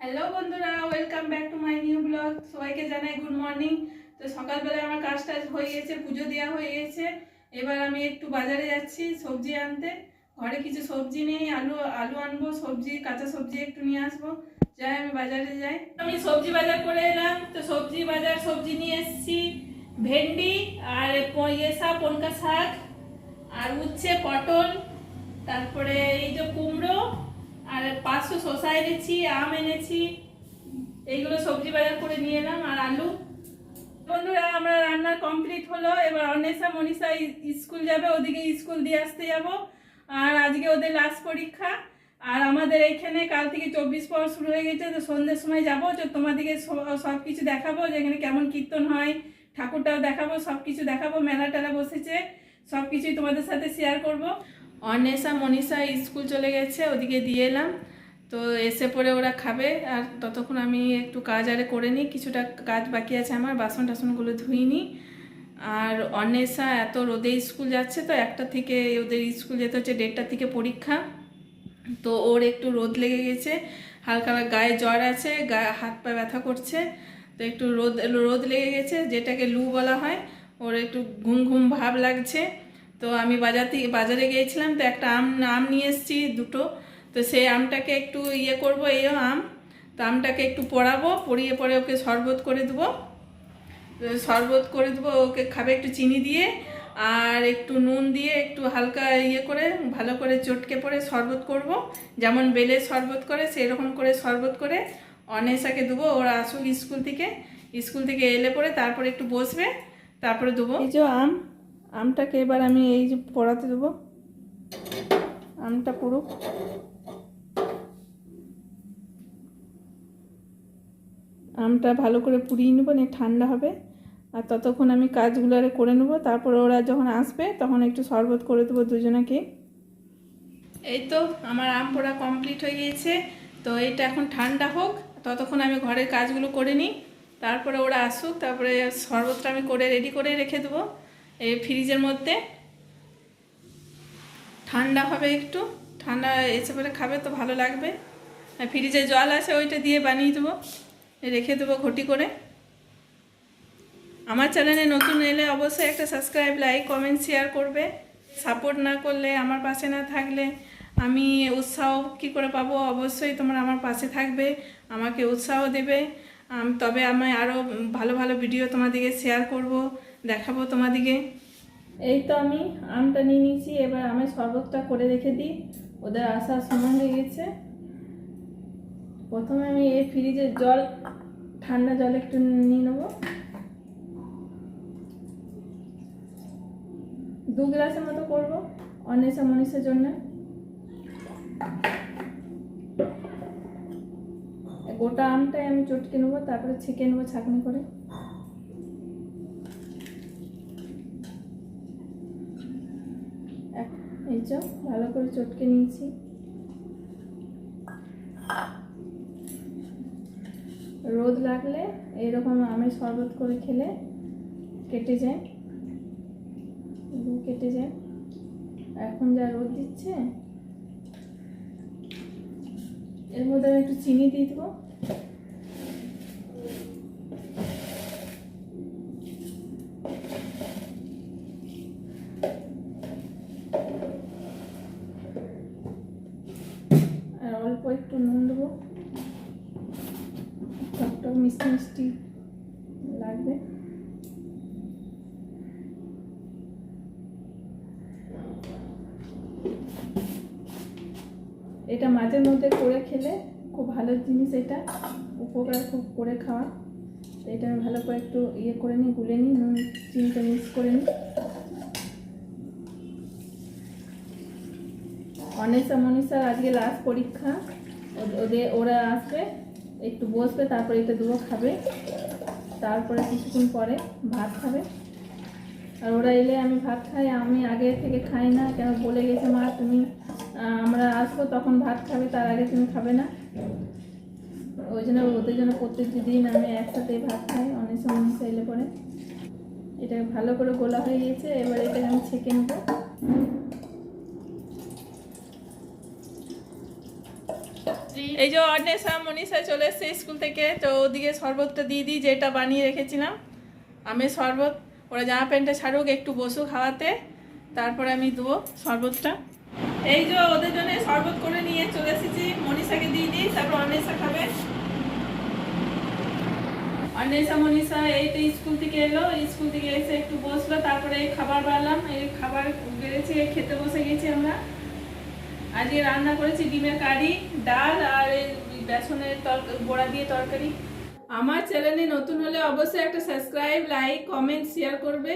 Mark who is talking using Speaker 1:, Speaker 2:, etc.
Speaker 1: Hello বন্ধুরা welcome back to my new blog সবাইকে জানাই গুড মর্নিং তো সকালবেলা আমার কাজ টাজ হয়ে গেছে, পুজো দেওয়া হয়ে গেছে। এবার আমি একটু বাজারে যাচ্ছি সবজি আনতে। ঘরে কিছু সবজি নেই, আলু আলু আনব, সবজি, কাঁচা সবজি একটু নিয়ে আসব। যাই, আমি বাজারে যাই। আমি সবজি বাজার করে এলাম। তো সবজি বাজার, সবজি নিয়ে এসেছি। ভেন্ডি আর ইয়ে শাক, পনকা শাক। আর উচ্ছে, পটল। তারপরে এই যে কুমড়ো আর পাঁচশো শসা এনেছি আম এনেছি, এইগুলো সবজি বাজার করে নিয়ে এলাম আর আলু। বন্ধুরা, আমরা রান্না কমপ্লিট হলো। এবার অন্বেষা, মনীষা স্কুল যাবে, ওদিকে স্কুল দিয়ে আসতে যাব। আর আজকে ওদের লাস্ট পরীক্ষা। আর আমাদের এখানে কাল থেকে চব্বিশ পর শুরু হয়ে গেছে, তো সন্ধ্যের সময় যাব। তো তোমাদেরকে সব কিছু দেখাবো যে এখানে কেমন কীর্তন হয়। ঠাকুরটাও দেখাবো সব কিছু দেখাবো মেলা টেলা বসেছে। সব কিছুই তোমাদের সাথে শেয়ার করব। অন্বেষা, মনীষা স্কুল চলে গেছে, ওদিকে দিয়ে এলাম। তো এসে পরে ওরা খাবে, আর ততক্ষণ আমি একটু কাজ আরে করে নিই, কিছুটা কাজ বাকি আছে আমার, বাসন টাসনগুলো ধুই নিই। আর অন্বেষা এত রোদে স্কুল যাচ্ছে তো, একটা থেকে ওদের স্কুল যেতে হচ্ছে দেড়টা থেকে পরীক্ষা। তো ওর একটু রোদ লেগে গেছে, হালকা গায়ে জ্বর আছে গায়ে হাত পা ব্যথা করছে। তো একটু রোদ রোদ লেগে গেছে, যেটাকে লু বলা হয়, ওর একটু ঘুম ঘুম ভাব লাগছে। তো আমি বাজার থেকে বাজারে গিয়েছিলাম তো একটা আম আম নিয়ে এসেছি দুটো। তো সেই আমটাকে একটু ইয়ে করব, এই আম। তো আমটাকে একটু পড়াবো, পড়িয়ে পরে ওকে শরবত করে দেবো। শরবত করে দেবো, ওকে খাবে একটু চিনি দিয়ে আর একটু নুন দিয়ে একটু হালকা ইয়ে করে, ভালো করে চটকে পরে শরবত করব। যেমন বেলে শরবত করে সেই রকম করে শরবত করে অনেশাকে দেবো, ওরা আসুক স্কুল থেকে। স্কুল থেকে এলে পরে তারপরে একটু বসবে, তারপরে দেবো। এই যে আম আমটাকে এবার আমি এই যে পড়াতে দেবো। আমটা পুরো। আমটা ভালো করে পুড়িয়ে নেব, নিয়ে ঠান্ডা হবে। আর ততক্ষণ আমি কাজগুলো আরে করে নেব। তারপরে ওরা যখন আসবে, তখন একটু শরবত করে দেবো দুজনাকে। এই তো আমার আম পোড়া কমপ্লিট হয়ে গিয়েছে। তো এটা এখন ঠান্ডা হোক, ততক্ষণ আমি ঘরের কাজগুলো করে নিই। তারপরে ওরা আসুক, তারপরে শরবতটা আমি করে, রেডি করে রেখে দেবো। এই ফ্রিজের মধ্যে ঠান্ডা হবে একটু, ঠান্ডা এসে পরে খাবে তো ভালো লাগবে। আর ফ্রিজে জল আছে ওইটা দিয়ে বানিয়ে দেবো, রেখে দেবো ঘটি করে। আমার চ্যানেলে নতুন এলে অবশ্যই একটা সাবস্ক্রাইব, লাইক, কমেন্ট, শেয়ার করবে। সাপোর্ট না করলে, আমার পাশে না থাকলে আমি উৎসাহ কি করে পাবো? অবশ্যই তোমরা আমার পাশে থাকবে, আমাকে উৎসাহ দেবে। তবে আমি আরও ভালো ভালো ভিডিও তোমাদেরকে শেয়ার করব, দেখাবো তোমাদেরকে। এই তো আমি আমটা নিয়ে নিয়েছি, এবার আমি শরবতটা করে রেখে দিই, ওদের আসার সময় হয়ে গেছে। প্রথমে আমি এই ফ্রিজের জল, ঠান্ডা জল একটু নিয়ে নেব। দু গ্লাসের মতো করব অন্বেষা মনীষের জন্য। গোটা আমটাই আমি চটকে নেব, তারপরে ছেঁকে নেব ছাঁকনি করে। এই যে ভালো করে চটকে নিয়েছি। রোদ লাগলে এইরকম আমের শরবত করে খেলে কেটে যায়। কেটে যায়। এখন যা রোদ দিচ্ছে, এর মধ্যে আমি একটু চিনি দিয়ে দেবো আর অল্প একটু নুন দেবো টকটক মিষ্টি মিষ্টি লাগবে। এটা মাঝে মধ্যে করে খেলে খুব ভালো জিনিস এটা, উপকার খুব করে খাওয়া। এটা আমি ভালো করে একটু ইয়ে করে নিই, গুলে নিই, নুন, চিনিটা মিক্স করে নিই। অনেসা মনীষার আজকে লাস্ট পরীক্ষা। ওদের, ওরা আসবে। একটু বসবে, তারপরে এটা দুটো খাবে। তারপরে কিছুক্ষণ পরে ভাত খাবে। আর ওরা এলে আমি ভাত খাই, আমি আগে থেকে খাই না। কেন বলে গেছে, মা, তুমি আমরা আসব, তখন ভাত খাবে, তার আগে তুমি খাবে না। ওই জন্য ওদের জন্য প্রত্যেক দিন আমি একসাথে ভাত খাই, অনেক সমস্যা এলে পরে। এটা ভালো করে গোলা হয়ে গেছে, এবার এটাকে আমি ছেঁকে নেব। এই যে অন্বেষা মনীষা চলে এসছে স্কুল থেকে। তো ওদিকে শরবতটা দিয়ে দিই যেটা বানিয়ে রেখেছিলাম, আমি শরবত। ওরা জামা প্যান্টটা ছাড়ুক, একটু বসুক খাওয়াতে তারপরে আমি দেবো শরবতটা। এই যে ওদের জন্য শরবত করে নিয়ে চলে এসেছি মনীষাকে দিয়ে দিই, তারপর অন্বেষা খাবে। অন্বেষা মনীষা এই তো স্কুল থেকে এলো। স্কুল থেকে এসে একটু বসল, তারপরে খাবার বাড়লাম এই খাবার বেড়েছে, খেতে বসে গেছি আমরা। আজকে রান্না করেছি ডিমের কারি, ডাল আর বেসনের তরকারি বড়া দিয়ে তরকারি। আমার চ্যানেলে নতুন হলে অবশ্যই একটা সাবস্ক্রাইব, লাইক, কমেন্ট, শেয়ার করবে।